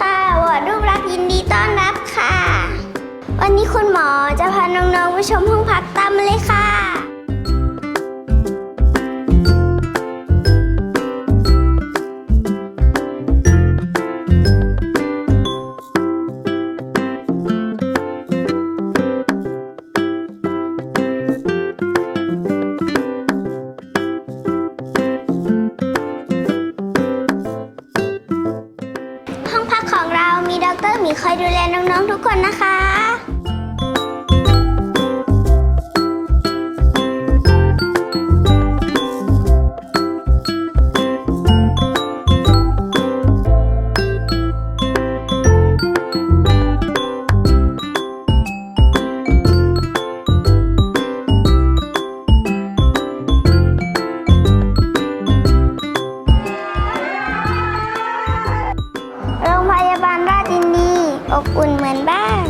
ค่ะ วอรูปรักยินดีต้อนรับค่ะ วันนี้คุณหมอจะพาน้องๆไปชมห้องพักตามมเลยค่ะ ดรหมีคอยดูแลน้องๆทุกคนนะคะ อบอุ่นเหมือนบ้าน